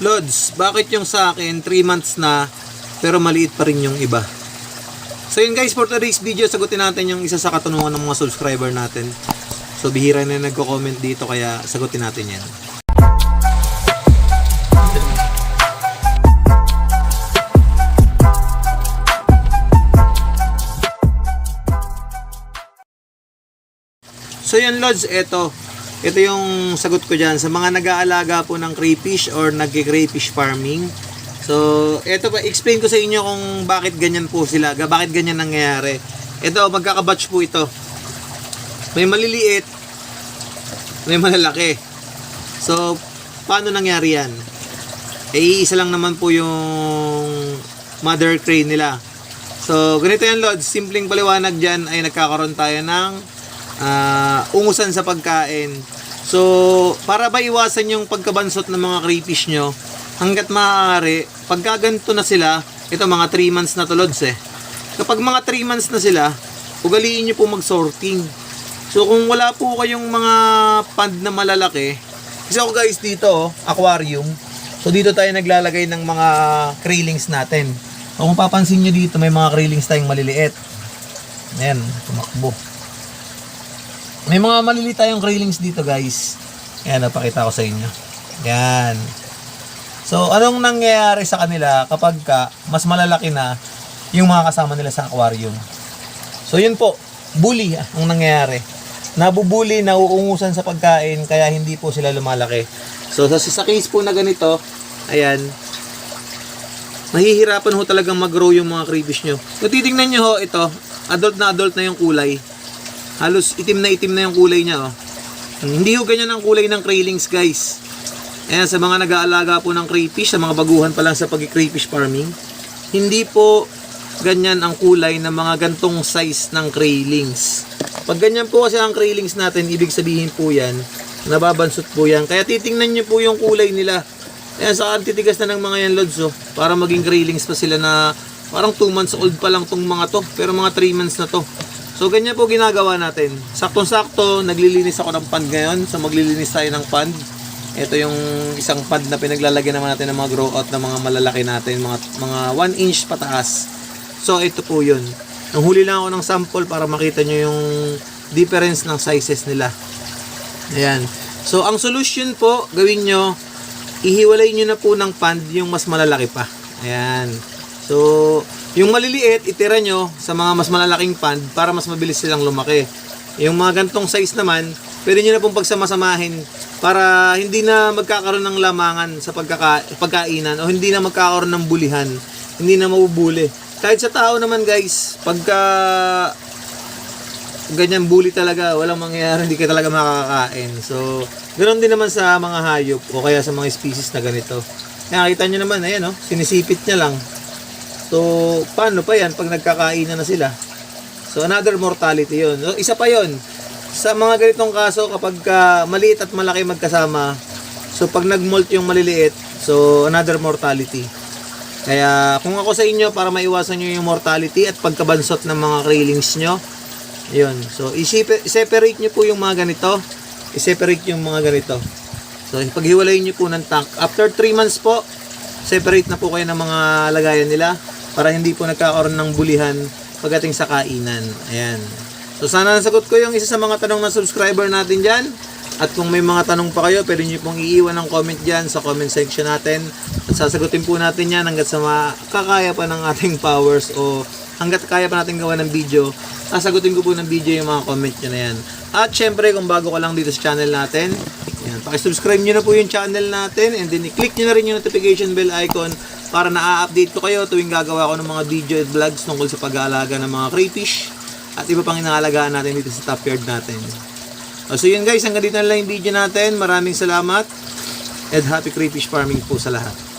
Lods, bakit yung sa akin 3 months na pero maliit pa rin yung iba? So yun guys, for today's video, sagutin natin yung isa sa katanungan ng mga subscriber natin. So bihira na nagko-comment dito kaya sagutin natin yan. So yun Lods, eto. Ito yung sagot ko dyan. Sa mga nag-aalaga po ng crayfish or nag-crayfish farming. So, eto pa, explain ko sa inyo kung bakit ganyan po sila. Bakit ganyan nangyayari. Ito, magkakabatch po ito. May maliliit, may malalaki. So, paano nangyari yan? Eh, isa lang naman po yung mother crane nila. So, ganito yan, Lods. Simpleng paliwanag dyan ay nagkakaroon tayo ng ah, ungusan sa pagkain. So, para ba iwasan yung pagkabansot ng mga crayfish nyo, hanggat maaari, pagka ganito na sila, ito mga 3 months na to, Lods eh. Kapag mga 3 months na sila, ugaliin nyo po mag-sorting. So, kung wala po kayong mga pond na malalaki, isa ko guys dito, oh, aquarium. So, dito tayo naglalagay ng mga krillings natin. So, kung papansin nyo dito, may mga krillings tayong maliliit. Ayan, tumakbo. May mga maliliit tayong krillings dito guys. Ayan, napakita ko sa inyo. Ayan. So, anong nangyayari sa kanila kapag ka mas malalaki na yung mga kasama nila sa aquarium? So, yun po. Bully ang nangyayari. Nabubuli, nauungusan sa pagkain, kaya hindi po sila lumalaki. So, sa, sa case po na ganito, ayan, mahihirapan ho talagang mag-grow yung mga crayfish nyo. Kung titingnan nyo ho, ito, adult na adult na yung kulay. Halos itim na itim na yung kulay niya, oh. Hindi ho ganyan ang kulay ng craylings, guys. Ayan, sa mga nag-aalaga po ng crayfish, sa mga baguhan pa lang sa pag-crayfish farming, hindi po ganyan ang kulay ng mga gantong size ng craylings. Pag ganyan po kasi ang craylings natin, ibig sabihin po yan, nababansot po yan. Kaya titingnan nyo po yung kulay nila. Ayan, sa titigas na ng mga yan, Lods, oh, para maging craylings pa sila na parang 2 months old pa lang tong mga to, pero mga 3 months na to. So, ganyan po ginagawa natin. Saktong-sakto, naglilinis ako ng pond ngayon. So, maglilinis tayo ng pond. Ito yung isang pond na pinaglalagyan naman natin ng mga grow out na mga malalaki natin, mga mga 1 inch pataas. So, ito po yun. Nanghuli lang ako ng sample para makita nyo yung difference ng sizes nila. Ayan. So, ang solution po, gawin nyo, ihiwalay nyo na po ng pond yung mas malalaki pa. Ayan. So, yung maliliit, itira nyo sa mga mas malalaking pond para mas mabilis silang lumaki. Yung mga gantong size naman, pwede nyo na pong pagsamasamahin para hindi na magkakaroon ng lamangan sa pagkaka pagkainan o hindi na magkakaroon ng bulihan. Hindi na mabubuli. Kahit sa tao naman guys, pagka ganyan bully talaga, walang mangyayari, hindi ka talaga makakakain. So, ganoon din naman sa mga hayop o kaya sa mga species na ganito. Nakita nyo naman, ayan oh, sinisipit niya lang. So, paano pa yan pag nagkakainan na sila? So, another mortality yun. So, isa pa yun. Sa mga ganitong kaso, kapag ka maliit at malaki magkasama, so pag nag-molt yung maliliit, so another mortality. Kaya kung ako sa inyo, para maiwasan nyo yung mortality at pagkabansot ng mga railings nyo, yun. So, i-separate nyo po yung mga ganito. I-separate yung mga ganito. So, paghiwalayin nyo po ng tank. After 3 months po, separate na po kayo ng mga lagayan nila para hindi po nagkakaroon ng bulihan pagdating sa kainan. Ayan. So, sana nasagot ko yung isa sa mga tanong ng subscriber natin dyan. At kung may mga tanong pa kayo, pwede nyo pong iiwan ng comment dyan sa comment section natin. At sasagutin po natin yan hanggat sa makakaya pa ng ating powers o hanggat kaya pa natin gawa ng video, sasagutin ko po ng video yung mga comment nyo na yan. At syempre, kung bago ka lang dito sa channel natin, yan, pakisubscribe nyo na po yung channel natin and then i-click nyo na rin yung notification bell icon para na-update ko kayo tuwing gagawa ko ng mga video at vlogs tungkol sa pag-aalaga ng mga crayfish at iba pang inaalagaan natin dito sa top yard natin. O, So yun guys, hanggang dito na lang yung video natin. Maraming salamat and happy crayfish farming po sa lahat.